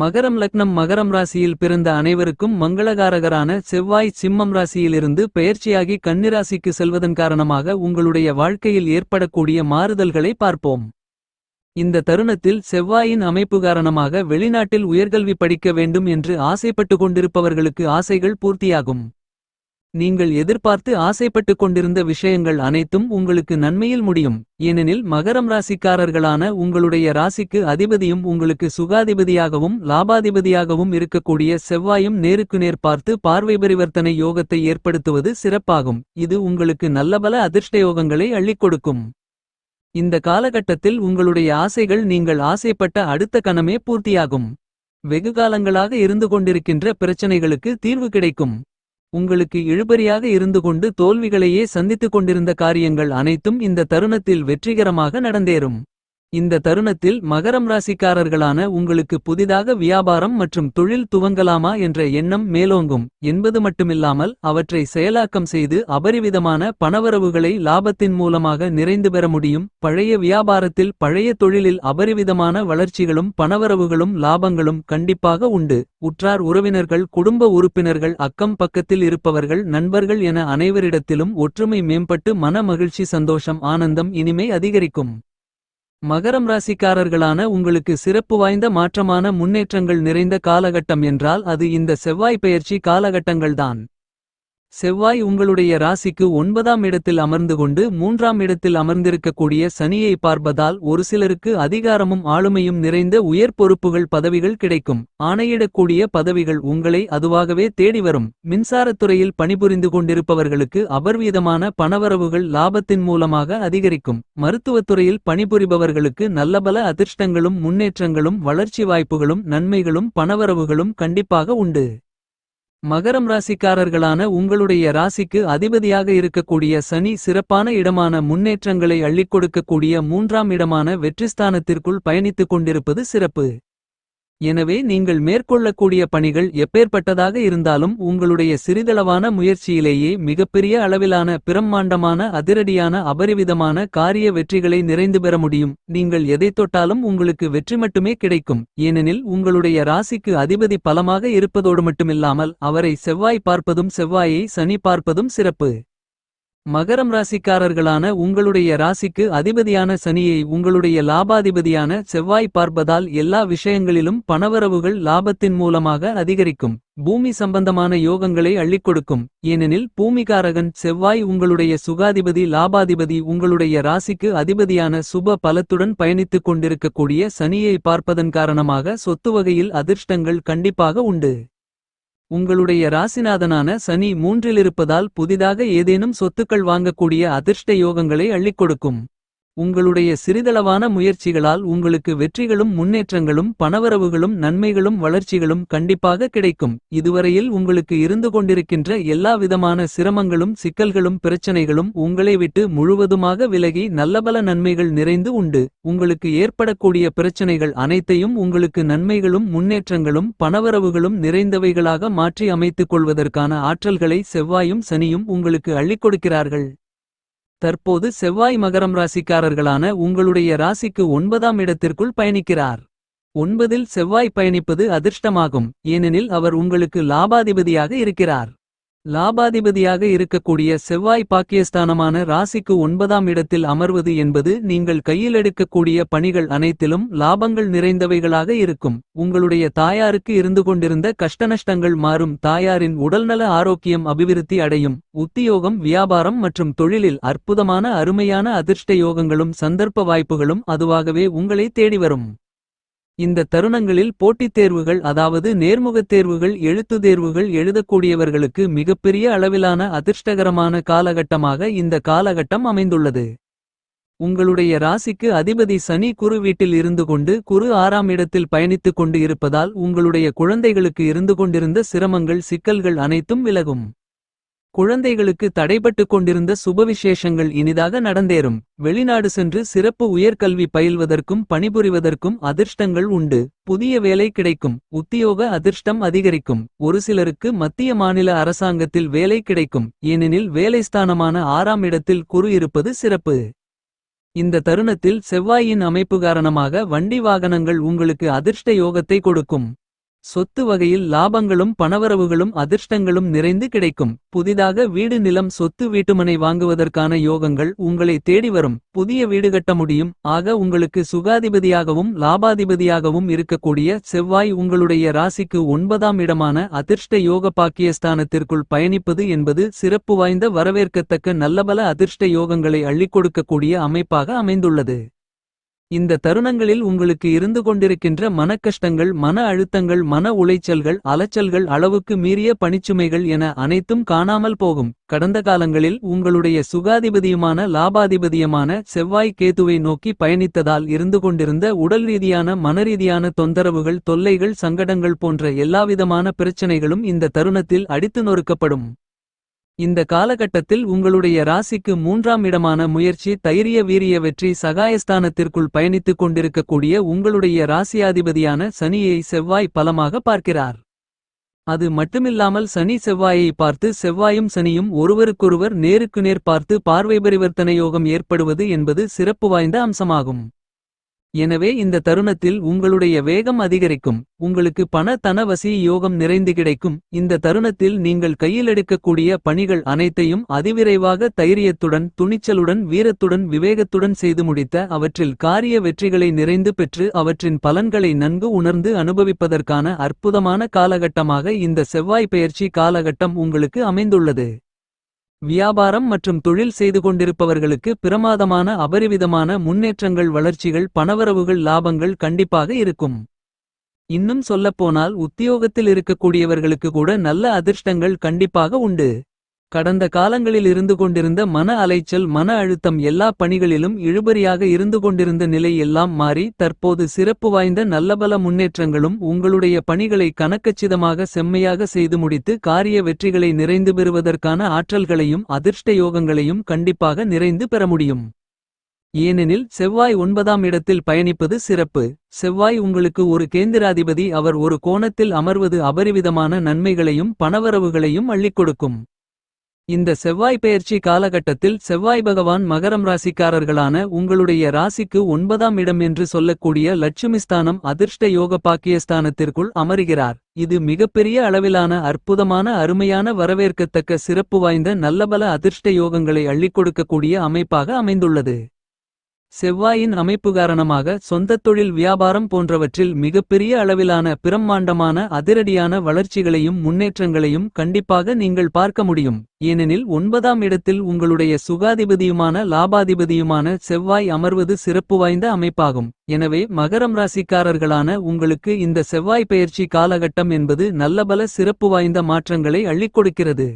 மகரம் லக்னம் மகரம் ராசியில் பிறந்த அனைவருக்கும் மங்களகாரகரான செவ்வாய் சிம்மம் ராசியிலிருந்து பெயர்ச்சியாகி கன்னிராசிக்கு செல்வதன் காரணமாக உங்களுடைய வாழ்க்கையில் ஏற்படக்கூடிய மாறுதல்களை பார்ப்போம். இந்த தருணத்தில் செவ்வாயின் அமைப்பு காரணமாக வெளிநாட்டில் உயர்கல்வி படிக்க வேண்டும் என்று ஆசைப்பட்டு கொண்டிருப்பவர்களுக்கு ஆசைகள் பூர்த்தியாகும். நீங்கள் எதிர்பார்த்து ஆசைப்பட்டுக் கொண்டிருந்த விஷயங்கள் அனைத்தும் உங்களுக்கு நன்மையில் முடியும். ஏனெனில் மகரம் ராசிக்காரர்களான உங்களுடைய ராசிக்கு அதிபதியும் உங்களுக்கு சுகாதிபதியாகவும் லாபாதிபதியாகவும் இருக்கக்கூடிய செவ்வாயும் நேருக்கு நேர் பார்த்து பார்வை பரிவர்த்தனை யோகத்தை ஏற்படுத்துவது சிறப்பாகும். இது உங்களுக்கு நல்லபல அதிர்ஷ்ட யோகங்களை அள்ளிக் கொடுக்கும். இந்த காலகட்டத்தில் உங்களுடைய ஆசைகள் நீங்கள் ஆசைப்பட்ட அடுத்த கணமே பூர்த்தியாகும். வெகுகாலங்களாக இருந்து கொண்டிருக்கின்ற பிரச்சனைகளுக்கு தீர்வு கிடைக்கும். உங்களுக்கு இழுபறியாக இருந்து கொண்டு தோல்விகளையே சந்தித்துக் கொண்டிருந்த காரியங்கள் அனைத்தும் இந்த தருணத்தில் வெற்றிகரமாக நடந்தேறும். இந்த தருணத்தில் மகரம் ராசிக்காரர்களான உங்களுக்கு புதிதாக வியாபாரம் மற்றும் தொழில் துவங்கலாமா என்ற எண்ணம் மேலோங்கும். என்பது மட்டுமில்லாமல் அவற்றை செயலாக்கம் செய்து அபரிவிதமான பணவரவுகளை லாபத்தின் மூலமாக நிறைந்து பெற முடியும். பழைய வியாபாரத்தில் பழைய தொழிலில் அபரிவிதமான வளர்ச்சிகளும் பணவரவுகளும் லாபங்களும் கண்டிப்பாக உண்டு. உற்றார் உறவினர்கள் குடும்ப உறுப்பினர்கள் அக்கம் பக்கத்தில் இருப்பவர்கள் நண்பர்கள் என அனைவரிடத்திலும் ஒற்றுமை மேம்பட்டு மன மகிழ்ச்சி சந்தோஷம் ஆனந்தம் இனிமை அதிகரிக்கும். மகரம் ராசிக்காரர்களான உங்களுக்கு சிறப்பு வாய்ந்த மாற்றமான முன்னேற்றங்கள் நிறைந்த காலகட்டம் என்றால் அது இந்த செவ்வாய் பெயர்ச்சி காலகட்டங்கள்தான். செவ்வாய் உங்களுடைய ராசிக்கு ஒன்பதாம் இடத்தில் அமர்ந்து கொண்டு மூன்றாம் இடத்தில் அமர்ந்திருக்கக்கூடிய சனியை பார்ப்பதால் ஒரு சிலருக்கு அதிகாரமும் ஆளுமையும் நிறைந்த உயர் பொறுப்புகள் பதவிகள் கிடைக்கும். ஆணையிடக்கூடிய பதவிகள் உங்களை அதுவாகவே தேடி வரும். மின்சாரத்துறையில் பணிபுரிந்து கொண்டிருப்பவர்களுக்கு அபர்வீதமான பணவரவுகள் லாபத்தின் மூலமாக அதிகரிக்கும். மருத்துவத்துறையில் பணிபுரிபவர்களுக்கு நல்லபல அதிர்ஷ்டங்களும் முன்னேற்றங்களும் வளர்ச்சி வாய்ப்புகளும் நன்மைகளும் பணவரவுகளும் கண்டிப்பாக உண்டு. மகரம் ராசிக்காரர்களான உங்களுடைய ராசிக்கு அதிபதியாக இருக்கக்கூடிய சனி சிறப்பான இடமான முன்னேற்றங்களை அள்ளிக் கொடுக்கக்கூடிய மூன்றாம் இடமான வெற்றிஸ்தானத்திற்குள் பயணித்துக் கொண்டிருப்பது சிறப்பு. எனவே நீங்கள் மேற்கொள்ளக்கூடிய பணிகள் எப்பேற்பட்டதாக இருந்தாலும் உங்களுடைய சிறிதளவான முயற்சியிலேயே மிகப்பெரிய அளவிலான பிரம்மாண்டமான அதிரடியான அபரிவிதமான காரிய வெற்றிகளை நிறைந்து பெற முடியும். நீங்கள் எதைத் தொட்டாலும் உங்களுக்கு வெற்றி மட்டுமே கிடைக்கும். ஏனெனில் உங்களுடைய ராசிக்கு அதிபதி பலமாக இருப்பதோடு மட்டுமில்லாமல் அவரை செவ்வாய் பார்ப்பதும் செவ்வாயை சனி பார்ப்பதும் சிறப்பு. மகரம் ராசிக்காரர்களான உங்களுடைய ராசிக்கு அதிபதியான சனியை உங்களுடைய லாபாதிபதியான செவ்வாய் பார்ப்பதால் எல்லா விஷயங்களிலும் பணவரவுகள் லாபத்தின் மூலமாக அதிகரிக்கும். பூமி சம்பந்தமான யோகங்களை அள்ளிக் கொடுக்கும். ஏனெனில் பூமிகாரகன் செவ்வாய் உங்களுடைய சுகாதிபதி லாபாதிபதி உங்களுடைய ராசிக்கு அதிபதியான சுப பலத்துடன் பயணித்துக் கொண்டிருக்கக்கூடிய சனியை பார்ப்பதன் காரணமாக சொத்து வகையில் அதிர்ஷ்டங்கள் கண்டிப்பாக உண்டு. உங்களுடைய ராசிநாதனான சனி மூன்றிலிருப்பதால் புதிதாக ஏதேனும் சொத்துக்கள் வாங்கக்கூடிய அதிர்ஷ்ட யோகங்களை அள்ளிக் கொடுக்கும். உங்களுடைய சிறிதளவான முயற்சிகளால் உங்களுக்கு வெற்றிகளும் முன்னேற்றங்களும் பணவரவுகளும் நன்மைகளும் வளர்ச்சிகளும் கண்டிப்பாக கிடைக்கும். இதுவரையில் உங்களுக்கு இருந்து கொண்டிருக்கின்ற எல்லா விதமான சிரமங்களும் சிக்கல்களும் பிரச்சனைகளும் உங்களை விட்டு முழுவதுமாக விலகி நல்லபல நன்மைகள் நிறைந்து உண்டு. உங்களுக்கு ஏற்படக்கூடிய பிரச்சனைகள் அனைத்தையும் உங்களுக்கு நன்மைகளும் முன்னேற்றங்களும் பணவரவுகளும் நிறைந்தவைகளாக மாற்றி அமைத்துக் கொள்வதற்கான ஆற்றல்களை செவ்வாயும் சனியும் உங்களுக்கு அள்ளிக் கொடுக்கிறார்கள். தற்போது செவ்வாய் மகரம் ராசிக்காரர்களான உங்களுடைய ராசிக்கு ஒன்பதாம் இடத்திற்குள் பயணிக்கிறார். ஒன்பதில் செவ்வாய் பயணிப்பது அதிர்ஷ்டமாகும் ஏனெனில் அவர் உங்களுக்கு லாபாதிபதியாக இருக்கிறார். லாபாதிபதியாக இருக்கக்கூடிய செவ்வாய் பாக்கியஸ்தானமான ராசிக்கு ஒன்பதாம் இடத்தில் அமர்வது என்பது நீங்கள் கையில் எடுக்கக்கூடிய பணிகள் அனைத்திலும் லாபங்கள் நிறைந்தவைகளாக இருக்கும். உங்களுடைய தாயாருக்கு இருந்து கொண்டிருந்த கஷ்டநஷ்டங்கள் மாறும் தாயாரின் உடல்நல ஆரோக்கியம் அபிவிருத்தி அடையும். உத்தியோகம் வியாபாரம் மற்றும் தொழிலில் அற்புதமான அருமையான அதிர்ஷ்ட யோகங்களும் சந்தர்ப்ப வாய்ப்புகளும் அதுவாகவே உங்களை தேடி வரும். இந்த தருணங்களில் போட்டித் தேர்வுகள் அதாவது நேர்முகத் தேர்வுகள் எழுத்து தேர்வுகள் எழுதக்கூடியவர்களுக்கு மிகப்பெரிய அளவிலான அதிர்ஷ்டகரமான காலகட்டமாக இந்த காலகட்டம் அமைந்துள்ளது. உங்களுடைய ராசிக்கு அதிபதி சனி குரு வீட்டில் இருந்து கொண்டு குரு ஆறாம் இடத்தில் பயணித்துக் கொண்டு இருப்பதால் உங்களுடைய குழந்தைகளுக்கு இருந்து கொண்டிருந்த சிரமங்கள் சிக்கல்கள் அனைத்தும் விலகும். குழந்தைகளுக்கு தடைபட்டுக் கொண்டிருந்த சுபவிசேஷங்கள் இனிதாக நடந்தேறும். வெளிநாடு சென்று சிறப்பு உயர்கல்வி பயில்வதற்கும் பணிபுரிவதற்கும் அதிர்ஷ்டங்கள் உண்டு. புதிய வேலை கிடைக்கும் உத்தியோக அதிர்ஷ்டம் அதிகரிக்கும். ஒரு சிலருக்கு மத்திய மாநில அரசாங்கத்தில் வேலை கிடைக்கும். ஏனெனில் வேலைஸ்தானமான ஆறாம் இடத்தில் குறு இருப்பது சிறப்பு. இந்த தருணத்தில் செவ்வாயின் அமைப்பு காரணமாக வண்டி வாகனங்கள் உங்களுக்கு அதிர்ஷ்ட யோகத்தை கொடுக்கும். சொத்து வகையில் லாபங்களும் பணவரவுகளும் அதிர்ஷ்டங்களும் நிறைந்து கிடைக்கும். புதிதாக வீடு நிலம் சொத்து வீட்டுமனை வாங்குவதற்கான யோகங்கள் உங்களை தேடி வரும். புதிய வீடு கட்ட முடியும். ஆக உங்களுக்கு சுகாதிபதியாகவும் லாபாதிபதியாகவும் இருக்கக்கூடிய செவ்வாய் உங்களுடைய ராசிக்கு ஒன்பதாம் இடமான அதிர்ஷ்ட யோக பாக்கியஸ்தானத்திற்குள் பயணிப்பது என்பது சிறப்பு வாய்ந்த வரவேற்கத்தக்க நல்லபல அதிர்ஷ்ட யோகங்களை அள்ளிக் கொடுக்கக்கூடிய அமைப்பாக அமைந்துள்ளது. இந்த தருணங்களில் உங்களுக்கு இருந்து கொண்டிருக்கின்ற மனக்கஷ்டங்கள் மன அழுத்தங்கள் மன உளைச்சல்கள் அலைச்சல்கள் அளவுக்கு மீறிய பணிச்சுமைகள் என அனைத்தும் காணாமல் போகும். கடந்த காலங்களில் உங்களுடைய சுகாதிபதியுமான லாபாதிபதியமான செவ்வாய் கேதுவை நோக்கி பயணித்ததால் இருந்து கொண்டிருந்த உடல் ரீதியான மனரீதியான தொந்தரவுகள் தொல்லைகள் சங்கடங்கள் போன்ற எல்லாவிதமான பிரச்சனைகளும் இந்த தருணத்தில் அடித்து நொறுக்கப்படும். இந்த காலகட்டத்தில் உங்களுடைய ராசிக்கு மூன்றாம் இடமான முயற்சி தைரிய வீரிய வெற்றி சகாயஸ்தானத்திற்குள் பயணித்துக் கொண்டிருக்கக்கூடிய உங்களுடைய ராசியாதிபதியான சனியை செவ்வாய் பலமாக பார்க்கிறார். அது மட்டுமில்லாமல் சனி செவ்வாயை பார்த்து செவ்வாயும் சனியும் ஒருவருக்கொருவர் நேருக்கு நேர் பார்த்து பார்வை பரிவர்த்தனை யோகம் ஏற்படுவது என்பது சிறப்பு வாய்ந்த அம்சமாகும். எனவே இந்த தருணத்தில் உங்களுடைய வேகம் அதிகரிக்கும் உங்களுக்கு பண தனவசி யோகம் நிறைந்து கிடைக்கும். இந்த தருணத்தில் நீங்கள் கையில் எடுக்கக்கூடிய பணிகள் அனைத்தையும் அதிவிரைவாக தைரியத்துடன் துணிச்சலுடன் வீரத்துடன் விவேகத்துடன் செய்து முடித்த அவற்றில் காரிய வெற்றிகளை நிறைந்து பெற்று அவற்றின் பலன்களை நன்கு உணர்ந்து அனுபவிப்பதற்கான அற்புதமான காலகட்டமாக இந்த செவ்வாய் பெயர்ச்சி காலகட்டம் உங்களுக்கு அமைந்துள்ளது. வியாபாரம் மற்றும் தொழில் செய்து கொண்டிருப்பவர்களுக்கு பிரமாதமான அபரிவிதமான முன்னேற்றங்கள் வளர்ச்சிகள் பணவரவுகள் லாபங்கள் கண்டிப்பாக இருக்கும். இன்னும் சொல்லப்போனால் உத்தியோகத்தில் இருக்கக்கூடியவர்களுக்கு கூட நல்ல அதிர்ஷ்டங்கள் கண்டிப்பாக உண்டு. கடந்த காலங்களில் இருந்து கொண்டிருந்த மன அலைச்சல் மன அழுத்தம் எல்லா பணிகளிலும் இழுபறியாக இருந்து கொண்டிருந்த நிலை எல்லாம் மாறி தற்போது சிறப்பு வாய்ந்த நல்லபல முன்னேற்றங்களும் உங்களுடைய பணிகளை கணக்கச்சிதமாக செம்மையாக செய்து முடித்து காரிய வெற்றிகளை நிறைந்து பெறுவதற்கான ஆற்றல்களையும் அதிர்ஷ்ட யோகங்களையும் கண்டிப்பாக நிறைந்து பெற முடியும். ஏனெனில் செவ்வாய் ஒன்பதாம் இடத்தில் பயணிப்பது சிறப்பு. செவ்வாய் உங்களுக்கு ஒரு கேந்திராதிபதி அவர் ஒரு கோணத்தில் அமர்வது அபரிவிதமான நன்மைகளையும் பணவரவுகளையும் அள்ளிக் கொடுக்கும். இந்த செவ்வாய் பெயர்ச்சி காலகட்டத்தில் செவ்வாய் பகவான் மகரம் ராசிக்காரர்களான உங்களுடைய ராசிக்கு ஒன்பதாம் இடம் என்று சொல்லக்கூடிய லட்சுமிஸ்தானம் அதிர்ஷ்ட யோக பாக்கியஸ்தானத்திற்குள் அமருகிறார். இது மிகப்பெரிய அளவிலான அற்புதமான அருமையான வரவேற்கத்தக்க சிறப்பு வாய்ந்த நல்லபல அதிர்ஷ்ட யோகங்களை அள்ளிக் கொடுக்கக்கூடிய அமைப்பாக அமைந்துள்ளது. செவ்வாயின் அமைப்பு காரணமாக சொந்த தொழில் வியாபாரம் போன்றவற்றில் மிகப்பெரிய அளவிலான பிரம்மாண்டமான அதிரடியான வளர்ச்சிகளையும் முன்னேற்றங்களையும் கண்டிப்பாக நீங்கள் பார்க்க முடியும். ஏனெனில் ஒன்பதாம் இடத்தில் உங்களுடைய சுகாதிபதியுமான லாபாதிபதியுமான செவ்வாய் அமர்வது சிறப்பு வாய்ந்த அமைப்பாகும். எனவே மகரம் ராசிக்காரர்களான உங்களுக்கு இந்த செவ்வாய் பெயர்ச்சி காலகட்டம் என்பது நல்லபல சிறப்பு வாய்ந்த மாற்றங்களை அள்ளிக் கொடுக்கிறது.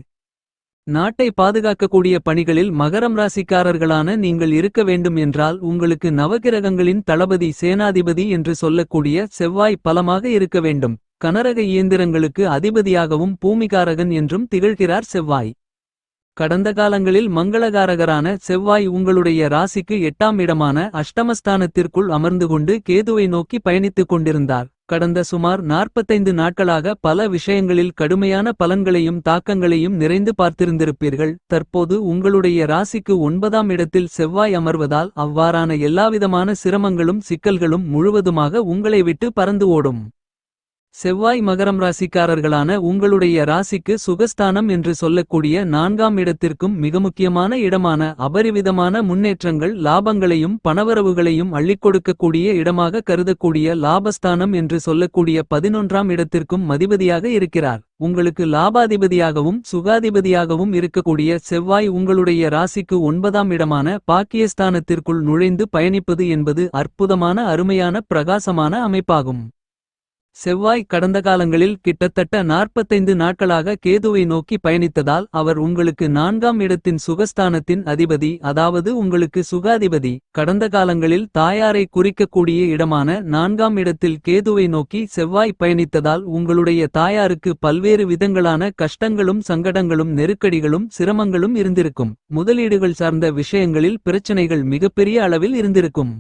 நாட்டை பாதுகாக்கக்கூடிய பணிகளில் மகரம் ராசிக்காரர்களான நீங்கள் இருக்க வேண்டும் என்றால் உங்களுக்கு நவகிரகங்களின் தளபதி சேனாதிபதி என்று சொல்லக்கூடிய செவ்வாய் பலமாக இருக்க வேண்டும். கனரக இயந்திரங்களுக்கு அதிபதியாகவும் பூமிகாரகன் என்றும் திகழ்கிறார் செவ்வாய். கடந்த காலங்களில் மங்களகாரகரான செவ்வாய் உங்களுடைய ராசிக்கு எட்டாம் இடமான அஷ்டமஸ்தானத்திற்குள் அமர்ந்து கொண்டு கேதுவை நோக்கி பயணித்துக் கொண்டிருந்தார். கடந்த சுமார் நாற்பத்தைந்து நாட்களாக பல விஷயங்களில் கடுமையான பலன்களையும் தாக்கங்களையும் நிறைந்து பார்த்திருந்திருப்பீர்கள். தற்போது உங்களுடைய ராசிக்கு ஒன்பதாம் இடத்தில் செவ்வாய் அமர்வதால் அவ்வாறான எல்லாவிதமான சிரமங்களும் சிக்கல்களும் முழுவதுமாக உங்களை விட்டு பறந்து ஓடும். செவ்வாய் மகரம் ராசிக்காரர்களான உங்களுடைய ராசிக்கு சுகஸ்தானம் என்று சொல்லக்கூடிய நான்காம் இடத்திற்கும் மிக முக்கியமான இடமான அபரிவிதமான முன்னேற்றங்கள் லாபங்களையும் பணவரவுகளையும் அள்ளிக் கொடுக்கக்கூடிய இடமாக கருதக்கூடிய லாபஸ்தானம் என்று சொல்லக்கூடிய பதினொன்றாம் இடத்திற்கும் மதிபதியாக இருக்கிறார். உங்களுக்கு லாபாதிபதியாகவும் சுகாதிபதியாகவும் இருக்கக்கூடிய செவ்வாய் உங்களுடைய ராசிக்கு ஒன்பதாம் இடமான பாக்கியஸ்தானத்திற்குள் நுழைந்து பயணிப்பது என்பது அற்புதமான அருமையான பிரகாசமான அமைப்பாகும். செவ்வாய் கடந்த காலங்களில் கிட்டத்தட்ட நாற்பத்தைந்து நாட்களாக கேதுவை நோக்கி பயணித்ததால் அவர் உங்களுக்கு நான்காம் இடத்தின் சுகஸ்தானத்தின் அதிபதி அதாவது உங்களுக்கு சுகாதிபதி. கடந்த காலங்களில் தாயாரை குறிக்கக்கூடிய இடமான நான்காம் இடத்தில் கேதுவை நோக்கி செவ்வாய் பயணித்ததால் உங்களுடைய தாயாருக்கு பல்வேறு விதங்களான கஷ்டங்களும் சங்கடங்களும் நெருக்கடிகளும் சிரமங்களும் இருந்திருக்கும். முதலீடுகள் சார்ந்த விஷயங்களில் பிரச்சனைகள் மிகப்பெரிய அளவில் இருந்திருக்கும்.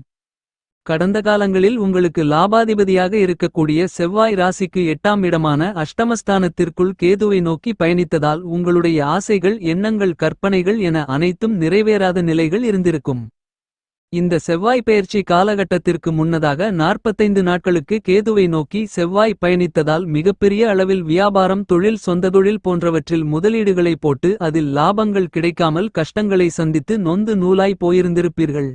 கடந்த காலங்களில் உங்களுக்கு லாபாதிபதியாக இருக்கக்கூடிய செவ்வாய் ராசிக்கு எட்டாம் இடமான அஷ்டமஸ்தானத்திற்குள் கேதுவை நோக்கி பயணித்ததால் உங்களுடைய ஆசைகள் எண்ணங்கள் கற்பனைகள் என அனைத்தும் நிறைவேறாத நிலைகள் இருந்திருக்கும் இந்த செவ்வாய் பயிற்சி காலகட்டத்திற்கு முன்னதாக 45 நாட்களுக்கு கேதுவை நோக்கி செவ்வாய் பயணித்ததால் மிகப்பெரிய அளவில் வியாபாரம் தொழில் சொந்த தொழில் போன்றவற்றில் முதலீடுகளை போட்டு அதில் லாபங்கள் கிடைக்காமல் கஷ்டங்களை சந்தித்து நொந்து நூலாய் போயிருந்திருப்பீர்கள்.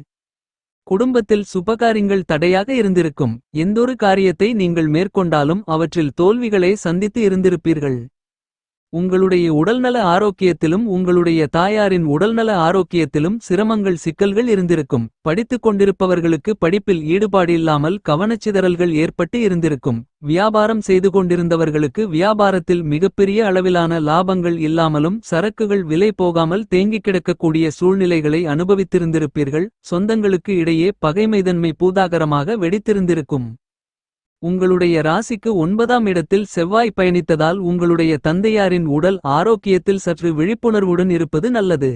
குடும்பத்தில் சுபகாரியங்கள் தடையாக இருந்திருக்கும். எந்தொரு காரியத்தை நீங்கள் மேற்கொண்டாலும் அவற்றில் தோல்விகளை சந்தித்து இருந்திருப்பீர்கள். உங்களுடைய உடல்நல ஆரோக்கியத்திலும் உங்களுடைய தாயாரின் உடல்நல ஆரோக்கியத்திலும் சிரமங்கள் சிக்கல்கள் இருந்திருக்கும். படித்துக் கொண்டிருப்பவர்களுக்கு படிப்பில் ஈடுபாடு இல்லாமல் கவனச்சிதறல்கள் ஏற்பட்டு இருந்திருக்கும். வியாபாரம் செய்து கொண்டிருந்தவர்களுக்கு வியாபாரத்தில் மிகப்பெரிய அளவிலான லாபங்கள் இல்லாமலும் சரக்குகள் விலை போகாமல் தேங்கிக் கிடக்கக்கூடிய சூழ்நிலைகளை அனுபவித்திருந்திருப்பீர்கள். சொந்தங்களுக்கு இடையே பகைமைதன்மை பூதாகரமாக வெடித்திருந்திருக்கும். உங்களுடைய ராசிக்கு ஒன்பதாம் இடத்தில் செவ்வாய் பயணித்ததால் உங்களுடைய தந்தையாரின் உடல் ஆரோக்கியத்தில் சற்று விழிப்புணர்வுடன் இருப்பது நல்லது.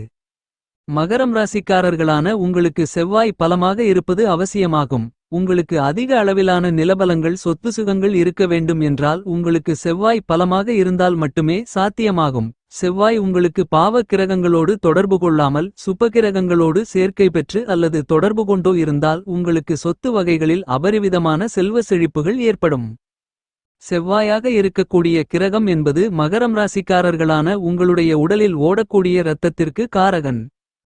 மகரம் ராசிக்காரர்களான உங்களுக்கு செவ்வாய் பலமாக இருப்பது அவசியமாகும். உங்களுக்கு அதிக அளவிலான நிலபலங்கள் சொத்து சுகங்கள் இருக்க வேண்டும் என்றால் உங்களுக்கு செவ்வாய் பலமாக இருந்தால் மட்டுமே சாத்தியமாகும். செவ்வாய் உங்களுக்கு பாவ கிரகங்களோடு தொடர்பு கொள்ளாமல் சுபகிரகங்களோடு சேர்க்கை பெற்று அல்லது தொடர்பு கொண்டோ இருந்தால் உங்களுக்கு சொத்து வகைகளில் அபரிவிதமான செல்வ செழிப்புகள் ஏற்படும். செவ்வாயாக இருக்கக்கூடிய கிரகம் என்பது மகரம் ராசிக்காரர்களான உங்களுடைய உடலில் ஓடக்கூடிய இரத்தத்திற்கு காரகன்.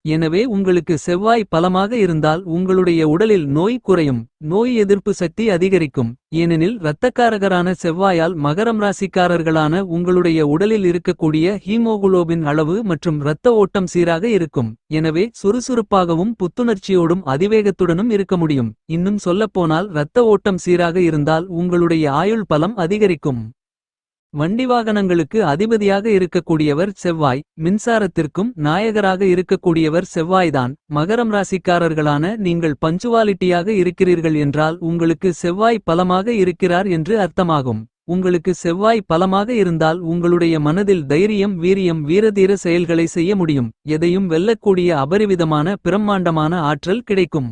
எனவே உங்களுக்கு செவ்வாய் பலமாக இருந்தால் உங்களுடைய உடலில் நோய் குறையும். நோய் எதிர்ப்பு சக்தி அதிகரிக்கும். ஏனெனில் இரத்தக்காரகரான செவ்வாயால் மகரம் ராசிக்காரர்களான உங்களுடைய உடலில் இருக்கக்கூடிய ஹீமோகுளோபின் அளவு மற்றும் இரத்த ஓட்டம் சீராக இருக்கும். எனவே சுறுசுறுப்பாகவும் புத்துணர்ச்சியோடும் அதிவேகத்துடனும் இருக்க முடியும். இன்னும் சொல்லப்போனால் இரத்த ஓட்டம் சீராக இருந்தால் உங்களுடைய ஆயுள் பலம் அதிகரிக்கும். வண்டி வாகனங்களுக்கு அதிபதியாக இருக்கக்கூடியவர் செவ்வாய். மின்சாரத்திற்கும் நாயகராக இருக்கக்கூடியவர் செவ்வாய்தான். மகரம் ராசிக்காரர்களான நீங்கள் பஞ்சுவாலிட்டியாக இருக்கிறீர்கள் என்றால் உங்களுக்கு செவ்வாய் பலமாக இருக்கிறார் என்று அர்த்தமாகும். உங்களுக்கு செவ்வாய் பலமாக இருந்தால் உங்களுடைய மனதில் தைரியம் வீரியம் வீரதீர செயல்களை செய்ய முடியும். எதையும் வெல்லக்கூடிய அபரிவிதமான பிரம்மாண்டமான ஆற்றல் கிடைக்கும்.